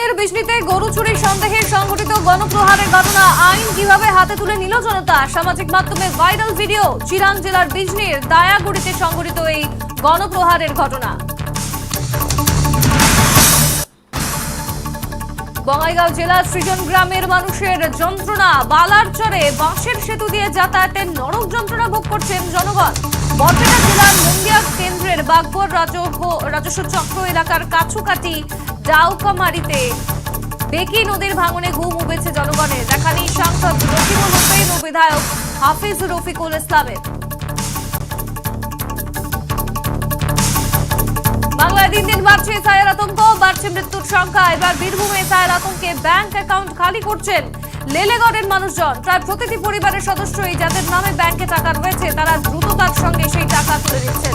চিরাঙের বিজলিতে গরু চুরির সন্দেহে সংঘটিত গণপ্রহারের ঘটনা আইন কীভাবে হাতে তুলে নিল জনতা? সামাজিক মাধ্যমে ভাইরাল ভিডিও, চিরাং জেলার বিজলির দায়াগুড়িতে সংঘটিত এই গণপ্রহারের ঘটনা। বঙ্গাইগাঁও জেলার সৃজন গ্রামের মানুষের যন্ত্রণা, বালার চরে বাঁশের সেতু দিয়ে যাতায়াতের নরক যন্ত্রণা ভোগ করছেন জনগণ। বরপেটা জেলার মুঙ্গিয়া কেন্দ্রের রাজহ- রাজস্ব চক্র এলাকার কাছুকাটি ডাউকামারিতে বেকি নদীর ভাঙনে ঘুম উবেছে জনগণের দেখা নেই সাংসদ রফিকুল হোসেন ও বিধায়ক হাফিজ রফিকুল ইসলামের। বাংলায় দিন দিন বাড়ছে এসআইয়ের আতঙ্ক, বাড়ছে মৃত্যুর সংখ্যা। এবার বীরভূমে এসআইয়ের আতঙ্কে ব্যাংক অ্যাকাউন্ট খালি করছেন লেলেগড়ের মানুষজন। প্রায় প্রতিটি পরিবারের সদস্যই যাদের নামে ব্যাংকে টাকা রয়েছে, তারা দ্রুততার সঙ্গে সেই টাকা তুলে দিচ্ছেন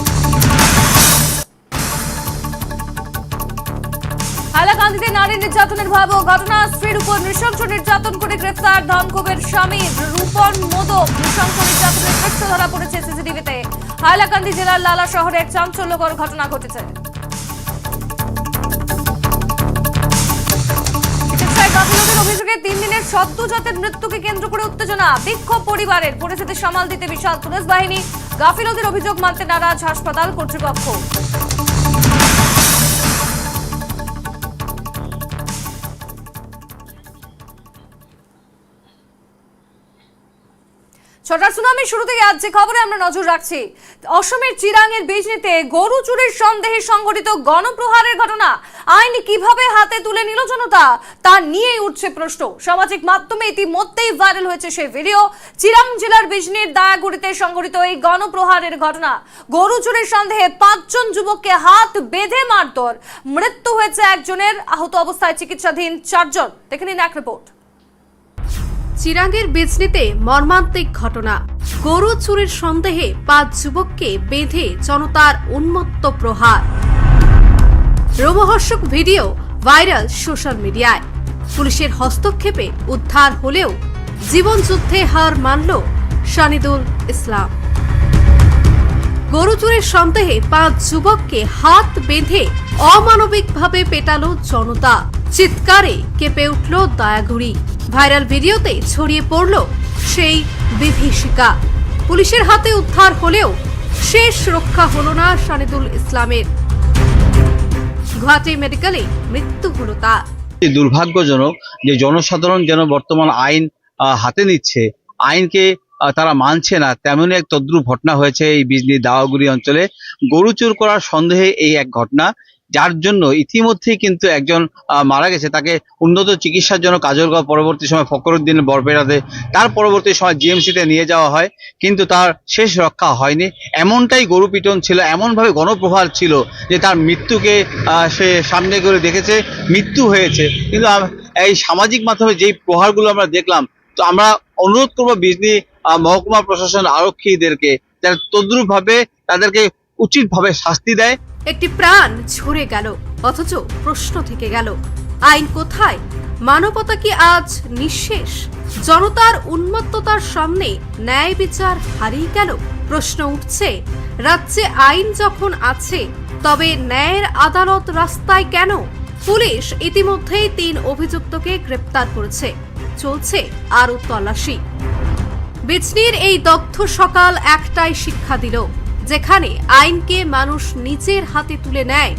হাইলাকান্দিতে নারী নির্যাতনের ভয়াবহ ঘটনা। স্ত্রীর উপর নৃশংস নির্যাতন করে গ্রেফতার ধনকুবের স্বামীর রূপন মোদক। নৃশংস নির্যাতনের দৃশ্য ধরা পড়েছে সিসিটিভিতে। হাইলাকান্দি জেলার লালা শহরে এক চাঞ্চল্যকর ঘটনা ঘটেছে। অভিযোগে তিন দিনের সদ্যজাতের মৃত্যুকে কেন্দ্র করে উত্তেজনা। বিক্ষোভ পরিবারের পরিস্থিতি সামাল দিতে বিশাল পুলিশ বাহিনী গাফিলতির অভিযোগ মানতে নারাজ হাসপাতাল কর্তৃপক্ষ। ছটার সুনামি শুরুতেই আজ যে খবরে আমরা নজর রাখছি, অসমের চিরাঙের বিজনিতে গরু চুরির সন্দেহে সংঘটিত গণপ্রহারের ঘটনা। আইন কীভাবে হাতে তুলে নিল জনতা, তা নিয়েই উঠছে প্রশ্ন। সামাজিক মাধ্যমে ইতিমধ্যেই ভাইরাল হয়েছে সেই ভিডিও। চিরাং জেলার বিজনির দায়াগুড়িতে সংঘটিত এই গণপ্রহারের ঘটনা। গরু চুরির সন্দেহে পাঁচজন যুবককে হাত বেঁধে মারধর। মৃত্যু হয়েছে একজনের, আহত অবস্থায় চিকিৎসাধীন চারজন। দেখে নিন এক রিপোর্ট চিরাগের বিজনিতে মর্মান্তিক ঘটনা। গরু চুরির সন্দেহে পাঁচ যুবককে বেঁধে জনতার উন্মত্ত প্রহার। রোমহর্ষক ভিডিও ভাইরাল সোশ্যাল মিডিয়ায়। পুলিশের হস্তক্ষেপে উদ্ধার হলেও জীবনযুদ্ধে হার মানল শানিদুল ইসলাম। গরু চুরির সন্দেহে পাঁচ যুবককে হাত বেঁধে অমানবিকভাবে পেটালো জনতা। চিৎকারে কেঁপে উঠল দয়াগুড়ি ভাইরাল ভিডিওতে ছড়িয়ে পড়ল সেই বিভীষিকা। পুলিশের হাতে উদ্ধার হলেও শেষ রক্ষা হলো না শানিদুল ইসলামের। গুয়াহাটি মেডিকেলে মৃত্যু হলো তার। দুর্ভাগ্যজনক যে জনসাধারণ যেন বর্তমান আইন হাতে নিচ্ছে, আইনকে তারা মানছে না, তেমনই এক তদ্রুপ ঘটনা হয়েছে এই বিজনি দাওয়াগুড়ি অঞ্চলে। গরু চুর করার সন্দেহে এই এক ঘটনা যার জন্য ইতিমধ্যেই কিন্তু একজন মারা গেছে। তাকে উন্নত চিকিৎসার জন্য কাজলগাঁও পরবর্তী সময় ফকরুদ্দিন বরপেটাতে তার পরবর্তী সময় জিএমসিতে নিয়ে যাওয়া হয়, কিন্তু তার শেষ রক্ষা হয়নি। এমনটাই গরু পিটন ছিল, এমনভাবে গণপ্রহার ছিল যে তার মৃত্যুকে সে সামনে করে দেখেছে, মৃত্যু হয়েছে। কিন্তু এই সামাজিক মাধ্যমে যেই প্রহারগুলো আমরা দেখলাম, তো আমরা অনুরোধ করব বিজনি মহকুমা প্রশাসন আরক্ষীদেরকে, যারা তদ্রুপ ভাবে তাদেরকে উচিতভাবে শাস্তি দেয় একটি প্রাণ ঝরে গেল, অথচ প্রশ্ন থেকে গেল, আইন কোথায়? মানবতা কি আজ নিঃশেষ? জনতার উন্মত্ততার সামনে ন্যায় বিচার হারিয়ে গেল? প্রশ্ন উঠছে, রাজ্যে আইন যখন আছে, তবে ন্যায়ের আদালত রাস্তায় কেন? পুলিশ ইতিমধ্যেই তিন অভিযুক্তকে গ্রেপ্তার করেছে, চলছে আরও তল্লাশি। বিজনির এই দগ্ধ সকাল একটাই শিক্ষা দিল যেখানে আইনকে মানুষ নিজের হাতে তুলে নেয়,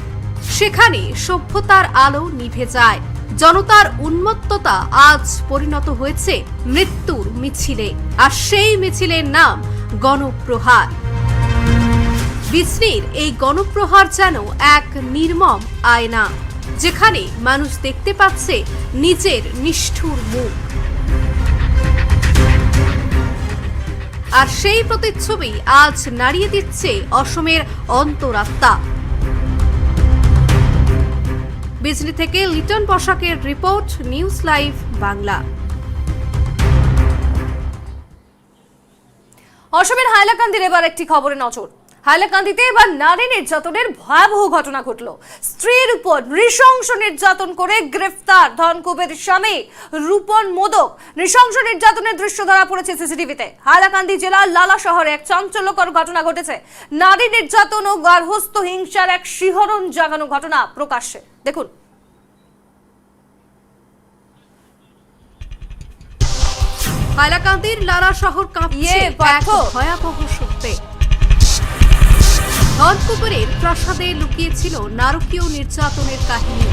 সেখানে সভ্যতার আলো নিভে যায়। জনতার উন্মত্ততা আজ পরিণত হয়েছে মৃত্যুর মিছিলে, আর সেই মিছিলের নাম গণপ্রহার। বিজনির এই গণপ্রহার যেন এক নির্মম আয়না, যেখানে মানুষ দেখতে পাচ্ছে নিজের নিষ্ঠুর মুখ। আর সেই প্রতিচ্ছবি আজ নাড়িয়ে দিচ্ছে অসমের অন্তরাত্মা। বিজলি থেকে লিটন পোশাকের রিপোর্ট, নিউজ লাইভ বাংলা। অসমের হাইলাকান্দির এবার একটি খবরে নজর। হাইলাকান্দিতে এবার নারী নির্যাতনের ভয়াবহ ঘটনা ঘটল। স্ত্রীর উপর নৃশংস নির্যাতন করে গ্রেফতার ধনকুবের স্বামী রূপন মোদক। নৃশংস নির্যাতনের দৃশ্য ধরা পড়েছে সিসিটিভিতে হাইলাকান্দি জেলার লালা শহরে এক চাঞ্চল্যকর ঘটনা ঘটেছে। নারী নির্যাতন ও গার্হস্থ হিংসার এক শিহরণ জাগানো ঘটনা প্রকাশ্যে। দেখুন। হাইলাকান্দির লালা শহর কাঁপছে ইয়ে ভয়াবহ সত্যি ধনকুপুরের প্রাসাদে লুকিয়েছিল নারকীয় নির্যাতনের কাহিনী।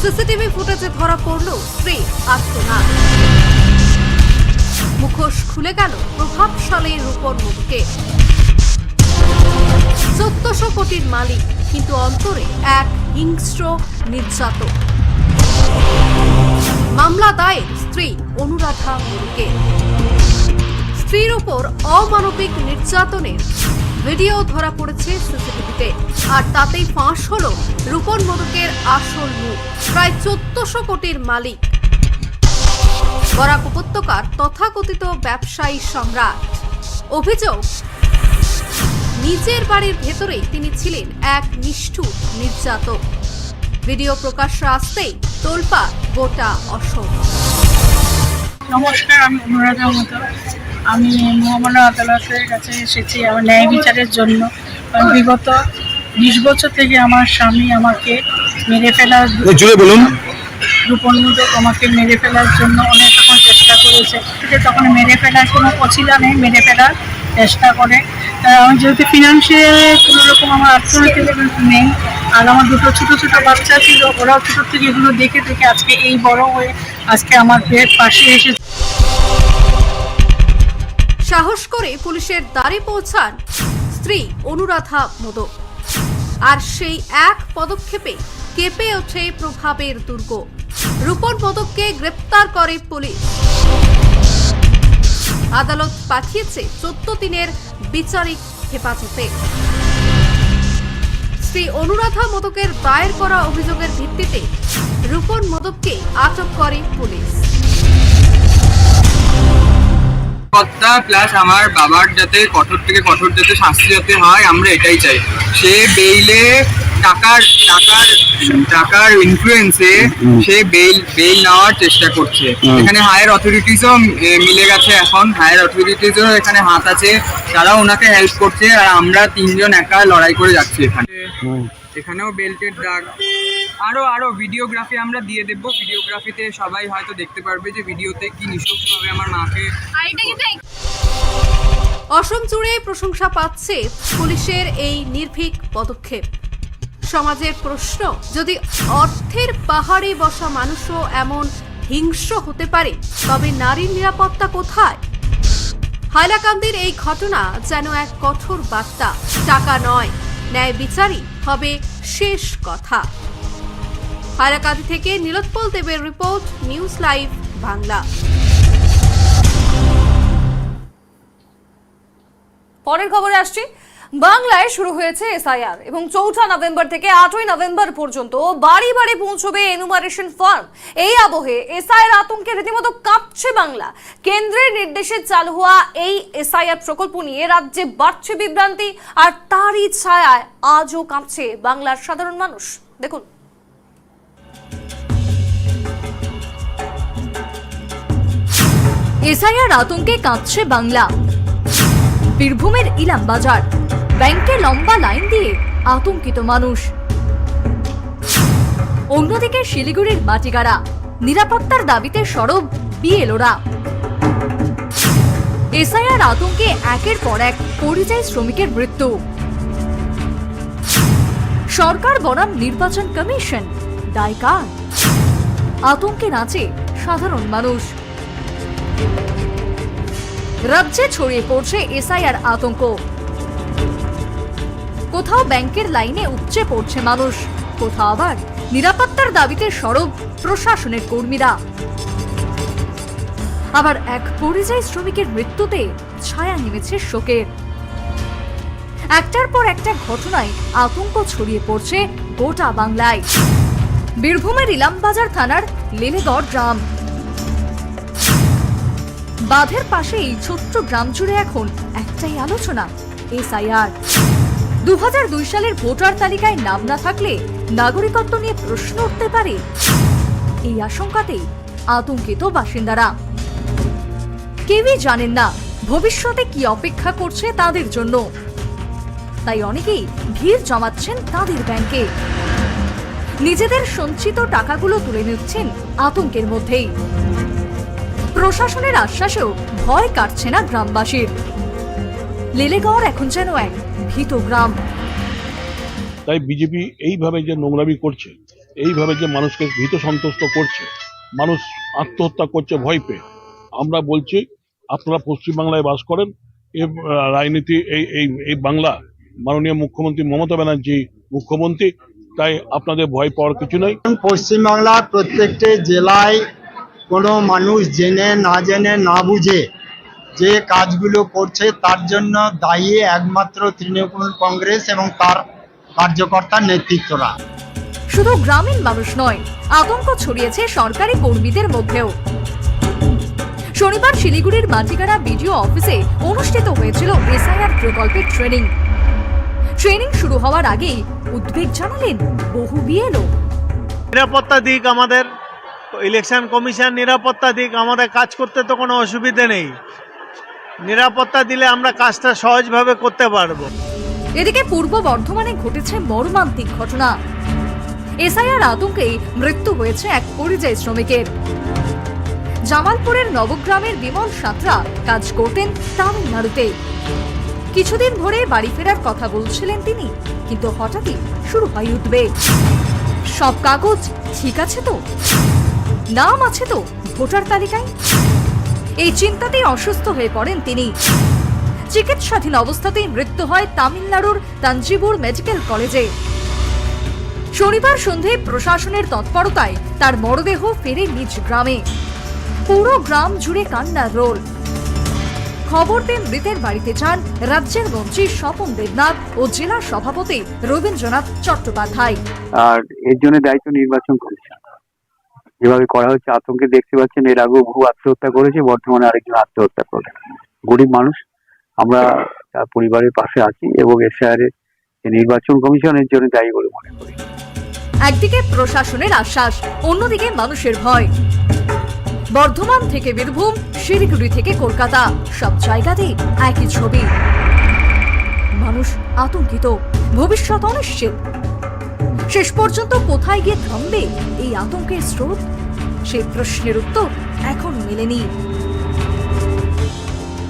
সিসিটিভি ফুটেজে ধরা পড়ল স্ত্রী, আত্মনাথ। মুখোশ খুলে গেল প্রভাবশালী রূপর মুখকে। চোদ্দশো কোটির মালিক, কিন্তু অন্তরে এক হিংস্র নির্যাতক মামলা দায়ের স্ত্রী, অনুরাধা মুরুকে। স্ত্রীর উপর অমানবিক নির্যাতনের ভিডিও ধরা পড়েছে সিসিটিভিতে। আর তাতেই ফাঁস হল রূপন মোদকের আসল মুখ প্রায় চোদ্দশো কোটির মালিক। বরাক উপত্যকার তথাকথিত ব্যবসায়ী সম্রাট। অভিযোগ, নিজের বাড়ির ভেতরেই তিনি ছিলেন এক নিষ্ঠুর নির্যাতক। ভিডিও প্রকাশ্যে আসতেই তোলপা গোটা অসম। নমস্কার, আমি অনুরাধা মতো আমি মহামান্য আদালতের কাছে এসেছি আমার ন্যায় বিচারের জন্য। কারণ বিগত বিশ বছর থেকে আমার স্বামী আমাকে মেরে ফেলার জুড়ে বলুন। রূপন মুদক আমাকে মেরে ফেলার জন্য অনেক রকম চেষ্টা করেছে। কিন্তু তখন মেরে ফেলার কোনো অছিলা নেই মেরে ফেলার চেষ্টা করে। আমার যেহেতু ফিনান্সিয়াল কোনো রকম আমার অর্থনৈতিক নেই আর আমার দুটো ছোটো ছোটো বাচ্চা ছিল ওরাও ছোটো থেকে এগুলো দেখে দেখে আজকে এই বড় হয়ে আজকে আমার পেট পাশে এসে সাহস করে পুলিশের দ্বারে পৌঁছান স্ত্রী অনুরাধা মোদক। আর সেই এক পদক্ষেপে কেঁপে ওঠে প্রভাবের দুর্গ। রূপন মোদককে গ্রেপ্তার করে পুলিশ। আদালত পাঠিয়েছে চোদ্দ দিনের বিচারিক হেফাজতে। শ্রী অনুরাধা মোদকের দায়ের করা অভিযোগের ভিত্তিতে রূপন মোদককে আটক করে পুলিশ। নিরাপত্তা প্লাস আমার বাবার যাতে কঠোর থেকে কঠোর যাতে শাস্তি যাতে হয় আমরা এটাই চাই। সে বেইলে টাকার টাকার টাকার ইনফ্লুয়েন্সে সে বেইল বেইল নেওয়ার চেষ্টা করছে। এখানে হায়ার অথরিটিসও মিলে গেছে এখন। হায়ার অথরিটিসও এখানে হাত আছে। তারা ওনাকে হেল্প করছে আর আমরা তিনজন একা লড়াই করে যাচ্ছি এখানে। এখানেও বেল্টের দাগ আরও আরও ভিডিওগ্রাফি আমরা দিয়ে দেবো। ভিডিওগ্রাফিতে সবাই হয়তো দেখতে পারবে যে ভিডিওতে কি নৃশংসভাবে আমার মাকে অসম জুড়ে প্রশংসা পাচ্ছে পুলিশের এই নির্ভীক পদক্ষেপ। সমাজের প্রশ্ন যদি অর্থের পাহাড়ে বসা মানুষও এমন হিংস্র হতে পারে তবে নারীর নিরাপত্তা কোথায়? হাইলাকান্দির এই ঘটনা যেন এক কঠোর বার্তা। টাকা নয় ন্যায় বিচারই হবে শেষ কথা। হাইলাকান্দি থেকে নীলোৎপল দেবের রিপোর্ট, নিউজ লাইভ, বাংলা। পরের খবরে আসছি। বাংলায় শুরু হয়েছে এসআইআর এবং চৌঠা নভেম্বর থেকে আটই নভেম্বর পর্যন্ত বাড়ি বাড়ি পৌঁছবে এনুমারেশন ফর্ম এই আবহে এসআইআর আতঙ্কে রীতিমতো কাঁপছে বাংলা। কেন্দ্রের নির্দেশে চালু হওয়া এই এসআইআর প্রকল্প নিয়ে রাজ্যে বাড়ছে বিভ্রান্তি আর তারই ছায়ায় আজও কাঁপছে বাংলার সাধারণ মানুষ। দেখুন। এসআইআর আতঙ্কে কাঁপছে বাংলা। বীরভূমের ইলাম বাজার। ব্যাংকে লম্বা লাইন দিয়ে আতঙ্কিত মানুষ। অন্যদিকে শিলিগুড়ির মাটিগাড়া, নিরাপত্তার দাবিতে সরব বিএলওরা। এসআইআর আতঙ্কে একের পর এক পরিযায়ী শ্রমিকের মৃত্যু। সরকার বনাম নির্বাচন কমিশন, দায় কার? আতঙ্কে নাচে সাধারণ মানুষ। রাজ্যে ছড়িয়ে পড়ছে এসআইআর আতঙ্ক। কোথাও ব্যাংকের লাইনে উপচে পড়ছে মানুষ। কোথাও আবার নিরাপত্তার দাবিতে সরব প্রশাসনের কর্মীরা। আবার এক পরিযায়ী শ্রমিকের মৃত্যুতে ছায়া নেমেছে শোকের একটার পর একটা ঘটনায় আতঙ্ক ছড়িয়ে পড়ছে গোটা বাংলায়। বীরভূমের ইলামবাজার থানার লেলেগড় গ্রাম। বাঁধের পাশে এই ছোট্ট গ্রাম জুড়ে এখন একটাই আলোচনা, এসআইআর। দু সালের ভোটার তালিকায় নাম না থাকলে নাগরিকত্ব নিয়ে প্রশ্ন উঠতে পারে। এই আশঙ্কাতেই আতঙ্কিত বাসিন্দারা। কেউই জানেন না ভবিষ্যতে কি অপেক্ষা করছে তাদের জন্য। তাই অনেকেই ভিড় জমাচ্ছেন তাদের ব্যাংকে। নিজেদের সঞ্চিত টাকাগুলো তুলে নিচ্ছেন আতঙ্কের মধ্যেই। প্রশাসনের আশ্বাসেও ভয় কাটছে না গ্রামবাসীর। লেলেগড় এখন যেন এক ভীত গ্রাম তাই বিজেপি এইভাবে যে নোংরামি করছে এইভাবে যে মানুষকে ভীত সন্তুষ্ট করছে মানুষ আত্মহত্যা করছে ভয় পেয়ে আমরা বলছি আপনারা পশ্চিমবাংলায় বাস করেন এ রাজনীতি এই এই এই বাংলা মাননীয় মুখ্যমন্ত্রী মমতা ব্যানার্জি মুখ্যমন্ত্রী তাই আপনাদের ভয় পাওয়ার কিছু নেই। পশ্চিমবাংলার প্রত্যেকটি জেলায় কোনো মানুষ জেনে না জেনে না বুঝে যে কাজগুলো করছে তার জন্য দায়ী একমাত্র তৃণমূল কংগ্রেস এবং তার কার্যকর্তার নেতৃত্বরা। শুধু গ্রামীণ মানুষ নয় আতঙ্ক ছড়িয়েছে সরকারি কর্মীদের মধ্যেও। শনিবার শিলিগুড়ির মাটিগাড়া বিডিও অফিসে অনুষ্ঠিত হয়েছিল এসআইআর প্রকল্পের ট্রেনিং। ট্রেনিং শুরু হওয়ার আগেই উদ্বেগ জানালেন বহু বিএলও। নিরাপত্তা দিক আমাদের ইলেকশন কমিশন নিরাপত্তা দিক আমাদের কাজ করতে তো কোনো অসুবিধে নেই। নিরাপত্তা দিলে আমরা কাজটা সহজভাবে করতে পারব। এদিকে পূর্ব বর্ধমানে ঘটেছে মর্মান্তিক ঘটনা। এসআইআর আতঙ্কে মৃত্যু হয়েছে এক পরিযায়ী শ্রমিকের। জামালপুরের নবগ্রামের বিমল সাঁতরা কাজ করতেন তামিলনাড়ুতে। কিছুদিন ধরে বাড়ি ফেরার কথা বলছিলেন তিনি, কিন্তু হঠাৎই শুরু হয় উদ্বেগ। সব কাগজ ঠিক আছে তো? নাম আছে তো ভোটার তালিকায়? এই চিন্তাতেই অসুস্থ হয়ে পড়েন তিনি। চিকিৎসাধীন অবস্থাতেই মৃত্যু হয় তামিলনাড়ুর তাঞ্জিবুর মেডিকেল কলেজে। শনিবার সন্ধে প্রশাসনের তৎপরতায় তার মরদেহ ফেরে নিজ গ্রামে। পুরো গ্রাম জুড়ে কান্নার রোল। খবর পেয়ে মৃতের বাড়িতে যান রাজ্যের মন্ত্রী স্বপন দেবনাথ ও জেলা সভাপতি রবীন্দ্রনাথ চট্টোপাধ্যায়। আর এর জন্য দায়িত্ব নির্বাচন কমিশন। যেভাবে করা হচ্ছে আতঙ্কে দেখতে পাচ্ছেন এর আগেও বহু আত্মহত্যা করেছে, বর্তমানে আরেকজন আত্মহত্যা করে। গরিব মানুষ, আমরা তার পরিবারের পাশে আছি এবং এসআর এর নির্বাচন কমিশনের জন্য দায়ী বলে মনে করি। একদিকে প্রশাসনের আশ্বাস, অন্যদিকে মানুষের ভয়। বর্ধমান থেকে বীরভূম, শিলিগুড়ি থেকে কলকাতা, সব জায়গাতেই একই ছবি। মানুষ আতঙ্কিত, ভবিষ্যৎ অনিশ্চিত। শেষ পর্যন্ত কোথায় গিয়ে থামবে এই আতঙ্কের স্রোত? সেই প্রশ্নের উত্তর এখন মেলেনি।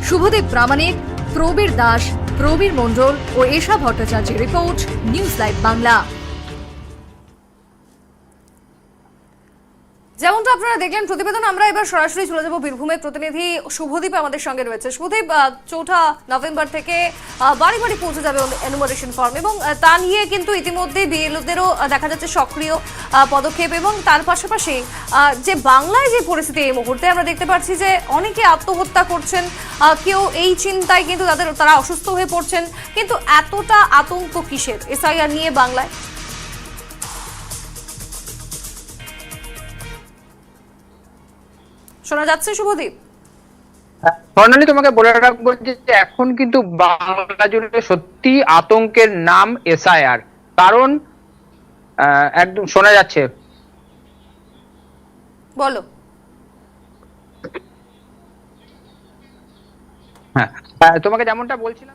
শুভদেব প্রামাণিক, প্রবীর দাস, প্রবীর মণ্ডল ও এশা ভট্টাচার্যের রিপোর্ট, নিউজ লাইভ বাংলা। যেমনটা আপনারা দেখলেন, প্রতিবেদন আমরা এবার সরাসরি চলে যাব বীরভূমের প্রতিনিধি শুভদীপ আমাদের সঙ্গে রয়েছে। শুভদীপ চৌঠা নভেম্বর থেকে বাড়ি বাড়ি পৌঁছে যাবে এনুমারেশন ফর্ম এবং তা নিয়ে কিন্তু ইতিমধ্যে বিএলওদেরও দেখা যাচ্ছে সক্রিয় পদক্ষেপ এবং তার পাশাপাশি যে বাংলায় যে পরিস্থিতি এই মুহূর্তে আমরা দেখতে পাচ্ছি যে অনেকে আত্মহত্যা করছেন কেউ এই চিন্তায় কিন্তু তাদের, তারা অসুস্থ হয়ে পড়ছেন, কিন্তু এতটা আতঙ্ক কিসের? এসআইআর নিয়ে বাংলায় শোনা যাচ্ছে শুভদীপ? স্বর্ণালী তোমাকে বলে রাখব যে এখন কিন্তু বাংলা জুড়ে সত্যি আতঙ্কের নাম এসআইআর কারণ একদম শোনা যাচ্ছে। বলো। হ্যাঁ তোমাকে যেমনটা বলছিলাম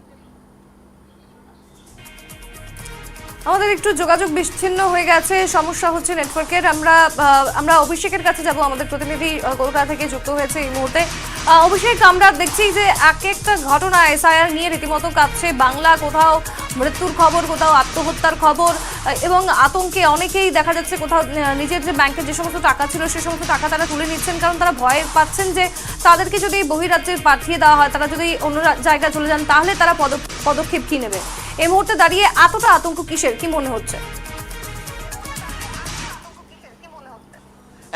আমাদের একটু যোগাযোগ বিচ্ছিন্ন হয়ে গেছে, সমস্যা হচ্ছে নেটওয়ার্কের আমরা আমরা অভিষেকের কাছে যাব, আমাদের প্রতিনিধি কলকাতা থেকে যুক্ত হয়েছে এই মুহূর্তে। অভিষেক, আমরা দেখছি যে এক একটা ঘটনা এসআইআর নিয়ে রীতিমতো কাঁপছে বাংলা। কোথাও মৃত্যুর খবর, কোথাও আত্মহত্যার খবর এবং আতঙ্কে অনেকেই দেখা যাচ্ছে কোথাও নিজের যে ব্যাংকের যে সমস্ত টাকা ছিল, সে সমস্ত টাকা তারা তুলে নিচ্ছেন, কারণ তারা ভয় পাচ্ছেন যে তাদেরকে যদি বহিরাজ্যে পাঠিয়ে দেওয়া হয়, তারা যদি অন্য জায়গায় চলে যান, তাহলে তারা পদ- পদক্ষেপ কী নেবে? এই মুহূর্তে দাঁড়িয়ে এতটা আতঙ্ক কিসের? কি মনে হচ্ছে?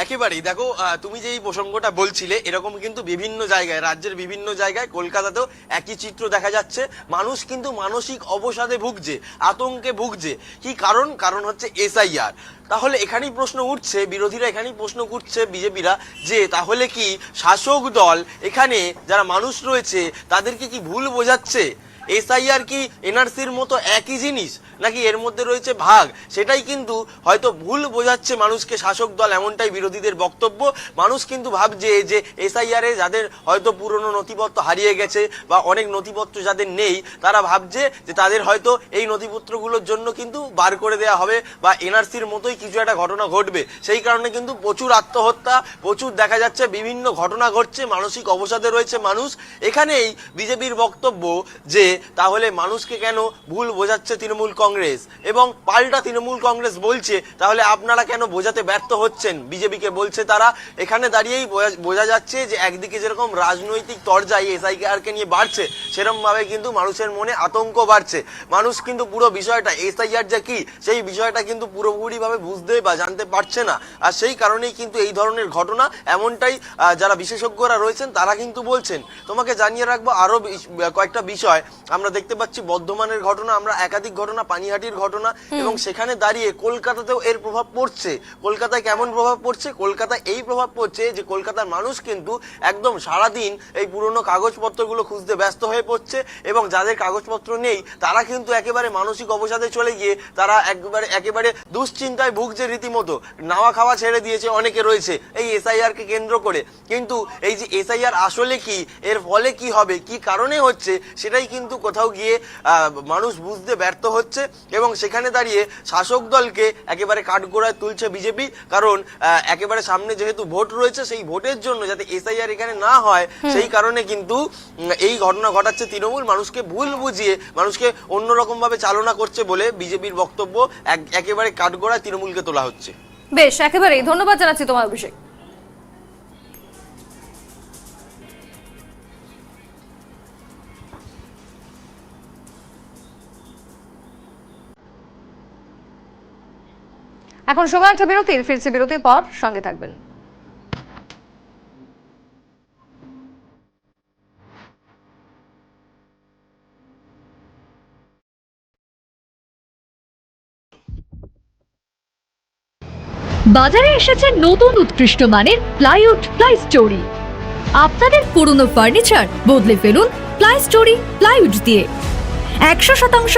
একেবারেই। দেখো তুমি যে এই প্রসঙ্গটা বলছিলে, এরকম কিন্তু বিভিন্ন জায়গায়, রাজ্যের বিভিন্ন জায়গায়, কলকাতাতেও একই চিত্র দেখা যাচ্ছে। মানুষ কিন্তু মানসিক অবসাদে ভুগছে, আতঙ্কে ভুগছে। কি কারণ? কারণ হচ্ছে এসআইআর। তাহলে এখানেই প্রশ্ন উঠছে, বিরোধীরা এখানেই প্রশ্ন উঠছে বিজেপিরা, যে তাহলে কি শাসক দল এখানে যারা মানুষ রয়েছে, তাদেরকে কি ভুল বোঝাচ্ছে? এসআইআর কি এনআরসির মতো একই জিনিস? নাকি এর মধ্যে রয়েছে ভাগ? সেটাই কিন্তু হয়তো ভুল বোঝাচ্ছে মানুষকে শাসক দল এমনটাই বিরোধীদের বক্তব্য। মানুষ কিন্তু ভাবছে যে এসআইআর যাদের হয়তো পুরনো নথিপত্র হারিয়ে গেছে বা অনেক নথিপত্র যাদের নেই, তারা ভাবছে যে তাদের হয়তো এই নথিপত্রগুলোর জন্য কিন্তু বার করে দেওয়া হবে বা এনআরসির মতোই কিছু একটা ঘটনা ঘটবে। সেই কারণে কিন্তু প্রচুর আত্মহত্যা, প্রচুর দেখা যাচ্ছে বিভিন্ন ঘটনা ঘটছে, মানসিক অবসাদে রয়েছে মানুষ। এখানেই বিজেপির বক্তব্য যে তাহলে মানুষকে কেন ভুল বোঝাচ্ছে তৃণমূল কংগ্রেস? এবং পাল্টা তৃণমূল কংগ্রেস বলছে, তাহলে আপনারা কেন বোঝাতে ব্যর্থ হচ্ছেন? বিজেপিকে বলছে তারা, এখানে দাঁড়িয়েই বোঝা- যাচ্ছে যে একদিকে যেরকম রাজনৈতিক তরজাই এসআইআর কে নিয়ে বাড়ছে সেরকম ভাবে কিন্তু মানুষের মনে আতঙ্ক বাড়ছে। মানুষ কিন্তু পুরো বিষয়টা, এসআইআর যে কি, সেই বিষয়টা কিন্তু পুরোপুরি ভাবে বুঝতে বা জানতে পারছে না। আর সেই কারণেই কিন্তু এই ধরনের ঘটনা, এমনটাই যারা বিশেষজ্ঞরা রয়েছেন, তারা কিন্তু বলছেন। তোমাকে জানিয়ে রাখব আরও বিশ- কয়েকটা বিষয়। আমরা দেখতে পাচ্ছি বর্ধমানের ঘটনা আমরা একাধিক ঘটনা পানিহাটির ঘটনা এবং সেখানে দাঁড়িয়ে কলকাতাতেও এর প্রভাব পড়ছে। কলকাতায় কেমন প্রভাব পড়ছে? কলকাতায় এই প্রভাব পড়ছে যে কলকাতার মানুষ কিন্তু একদম সারাদিন এই পুরনো কাগজপত্রগুলো খুঁজতে ব্যস্ত হয়ে পড়ছে এবং যাদের কাগজপত্র নেই তারা কিন্তু একেবারে মানসিক অবসাদে চলে গিয়ে তারা একবারে একেবারে দুশ্চিন্তায় ভুগছে রীতিমতো। নাওয়া খাওয়া ছেড়ে দিয়েছে অনেকে রয়েছে এই এসআইআর কে কেন্দ্র করে। কিন্তু এই যে এসআইআর আসলে কি? এর ফলে কি হবে? কি কারণে হচ্ছে? সেটাই কিন্তু কোথাও গিয়ে মানুষ বুঝতে ব্যর্থ হচ্ছে এবং সেখানে দাঁড়িয়ে শাসক দলকে একেবারে কাঠগোড়ায় তুলছে বিজেপি। কারণ একেবারে সামনে যেহেতু ভোট রয়েছে সেই ভোটের জন্য যাতে এসআইআর এখানে না হয় সেই কারণে কিন্তু এই ঘটনা ঘটাচ্ছে তৃণমূল। মানুষকে ভুল বুঝিয়ে মানুষকে অন্যরকম ভাবে চালনা করছে বলে বিজেপির বক্তব্য একেবারে কাঠগোড়ায় তৃণমূলকে তোলা হচ্ছে। বেশ একেবারেই। ধন্যবাদ জানাচ্ছি তোমার অভিষেক। এখন সময় একটা বিরতির, ফিরছে বিরতির পর সঙ্গে থাকবেন। বাজারে এসেছে নতুন উৎকৃষ্ট মানের প্লাইউড প্লাই স্টোরি আপনাদের পুরনো ফার্নিচার বদলে ফেলুন প্লাই স্টোরি প্লাইউড দিয়ে। একশো শতাংশ